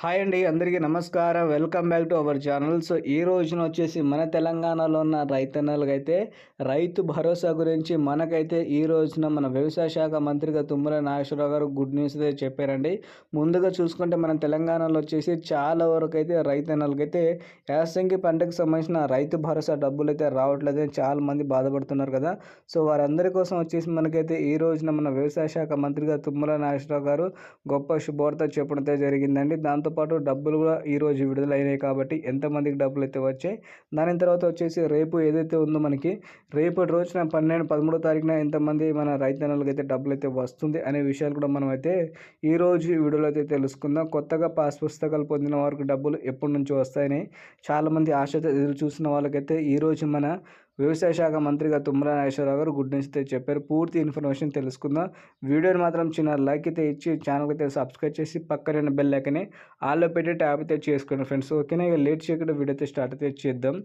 Hi అండి అందరికీ నమస్కారం. Welcome back to our channel. So ఈ రోజున వచ్చేసి మన తెలంగాణలో ఉన్న రైతన్నలకైతే రైతు భరోసా గురించి మనకైతే ఈ రోజున మన వ్యవసాయ శాఖ మంత్రిగా తుమ్మల నాగేశ్వరరావు గారు గుడ్ న్యూస్ అయితే చెప్పారండి. ముందుగా చూసుకుంటే మన తెలంగాణలో వచ్చేసి చాలా వరకు అయితే రైతన్నలకైతే యాసంగి పంటకు సంబంధించిన రైతు భరోసా డబ్బులు అయితే రావట్లేదు చాలా మంది బాధపడుతున్నారు కదా. సో వారందరి కోసం వచ్చేసి మనకైతే ఈ రోజున మన వ్యవసాయ శాఖ మంత్రిగా తుమ్మల నాగేశ్వరరావు గారు గొప్ప శుభవార్త చెప్పడం జరిగిందండి. దాంతో దాంతోపాటు డబ్బులు కూడా ఈరోజు విడుదలైనాయి కాబట్టి ఎంతమందికి డబ్బులు అయితే వచ్చాయి? దాని తర్వాత వచ్చేసి రేపు ఏదైతే ఉందో మనకి రేపటి రోజున పన్నెండు పదమూడో తారీఖున ఎంతమంది మన రైతన్నలకు అయితే డబ్బులు అయితే వస్తుంది అనే విషయాలు కూడా మనం అయితే ఈరోజు ఈ వీడియోలో అయితే తెలుసుకుందాం. కొత్తగా పాస్ పుస్తకాలు పొందిన వారికి డబ్బులు ఎప్పటి నుంచి వస్తాయని చాలామంది ఆశతో ఎదురు చూసిన వాళ్ళకైతే ఈరోజు మన వ్యవసాయ శాఖ మంత్రిగా తుమ్మల నాగేశ్వరరావు గారు గుడ్ న్యూస్ అయితే చెప్పారు. పూర్తి ఇన్ఫర్మేషన్ తెలుసుకుందాం. వీడియోని మాత్రం చిన్న లైక్ అయితే ఇచ్చి ఛానల్కి అయితే సబ్స్క్రైబ్ చేసి పక్కన బెల్ లేకనే ఆల్లో పెట్టి ట్యాప్ అయితే చేసుకోండి ఫ్రెండ్స్ ఓకేనా ఇక లేట్ చేయకుండా వీడియో అయితే స్టార్ట్ అయితే చేద్దాం.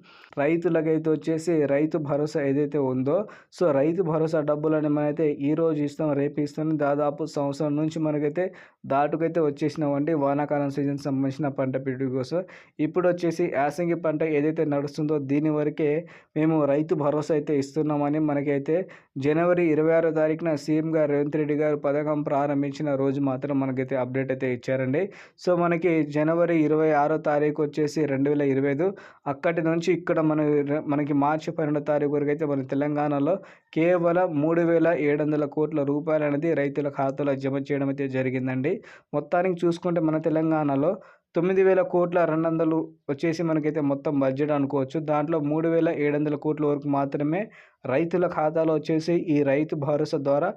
రైతులకైతే వచ్చేసి రైతు భరోసా ఏదైతే ఉందో సో రైతు భరోసా డబ్బులు అని మనైతే ఈ రోజు ఇస్తాం రేపు ఇస్తాం. దాదాపు సంవత్సరం నుంచి మనకైతే దాటుకైతే వచ్చేసినామండి. వానాకాలం సీజన్ సంబంధించిన పంట పెట్టుబడి కోసం. ఇప్పుడు వచ్చేసి యాసంగి పంట ఏదైతే నడుస్తుందో దీని వరకే మేము రైతు రైతు భరోసా అయితే ఇస్తున్నామని మనకైతే జనవరి ఇరవై ఆరో తారీఖున సీఎం గారు రేవంత్ రెడ్డి గారు పథకం ప్రారంభించిన రోజు మాత్రం మనకైతే అప్డేట్ అయితే ఇచ్చారండి. సో మనకి జనవరి ఇరవై ఆరో తారీఖు వచ్చేసి రెండు వేల ఇరవై ఐదు. అక్కడి నుంచి ఇక్కడ మన మనకి మార్చి పన్నెండో తారీఖు వరకు అయితే మన తెలంగాణలో కేవలం మూడు వేల ఏడు వందల కోట్ల రూపాయలు అనేది రైతుల ఖాతాలో జమ చేయడం అయితే జరిగిందండి. మొత్తానికి చూసుకుంటే మన తెలంగాణలో తొమ్మిది వేల కోట్ల రెండు వందలు వచ్చేసి మనకైతే మొత్తం బడ్జెట్ అనుకోవచ్చు. దాంట్లో మూడు వేల ఏడు వందల కోట్ల వరకు మాత్రమే రైతుల ఖాతాలో వచ్చేసి ఈ రైతు భరోసా ద్వారా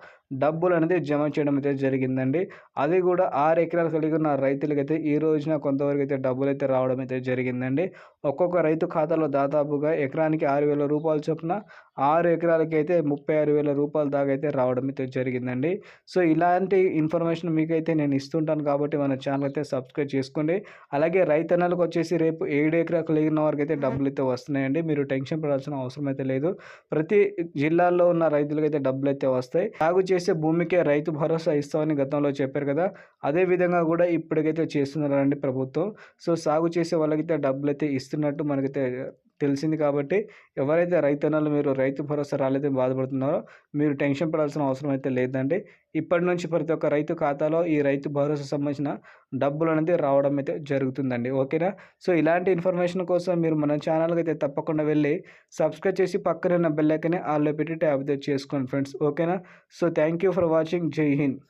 డబ్బులు అనేది జమ చేయడం అయితే జరిగిందండి. అది కూడా ఆరు ఎకరాలు కలిగి ఉన్న రైతులకైతే ఈ రోజున కొంతవరకు అయితే డబ్బులు అయితే రావడం అయితే జరిగిందండి. ఒక్కొక్క రైతు ఖాతాలో దాదాపుగా ఎకరానికి ఆరు వేల రూపాయల చొప్పున ఆరు ఎకరాలకి అయితే ముప్పై ఆరు వేల రూపాయల దాకా అయితే రావడం అయితే జరిగిందండి. సో ఇలాంటి ఇన్ఫర్మేషన్ మీకైతే నేను ఇస్తుంటాను కాబట్టి మన ఛానల్ అయితే సబ్స్క్రైబ్ చేసుకోండి. అలాగే రైతన్నలకు వచ్చేసి రేపు ఏడు ఎకరాలు కలిగిన వారికి అయితే డబ్బులు అయితే వస్తున్నాయండి. మీరు టెన్షన్ పడాల్సిన అవసరం అయితే లేదు. ప్రతి జిల్లాల్లో ఉన్న రైతులకు అయితే డబ్బులు అయితే వస్తాయి. సాగు చేసే భూమికే రైతు భరోసా ఇస్తామని గతంలో చెప్పారు కదా. అదే విధంగా కూడా ఇప్పటికైతే చేస్తున్నారండి ప్రభుత్వం. సో సాగు చేసే వాళ్ళకైతే డబ్బులు అయితే ఇస్తున్నట్టు మనకైతే తెలిసింది కాబట్టి ఎవరైతే రైతన్నలు మీరు రైతు భరోసా రాలేదని బాధపడుతున్నారో మీరు టెన్షన్ పడాల్సిన అవసరం అయితే లేదండి. ఇప్పటి నుంచి ప్రతి ఒక్క రైతు ఖాతాలో ఈ రైతు భరోసా సంబంధించిన డబ్బులు అనేది రావడం అయితే జరుగుతుందండి. ఓకేనా? సో ఇలాంటి ఇన్ఫర్మేషన్ కోసం మీరు మన ఛానల్కి అయితే తప్పకుండా వెళ్ళి సబ్స్క్రైబ్ చేసి పక్కన ఉన్న బెల్లైకనే ఆల్లో పెట్టి ట్యాబ్ చేసుకోండి ఫ్రెండ్స్. ఓకేనా? So thank you for watching. జై హింద్.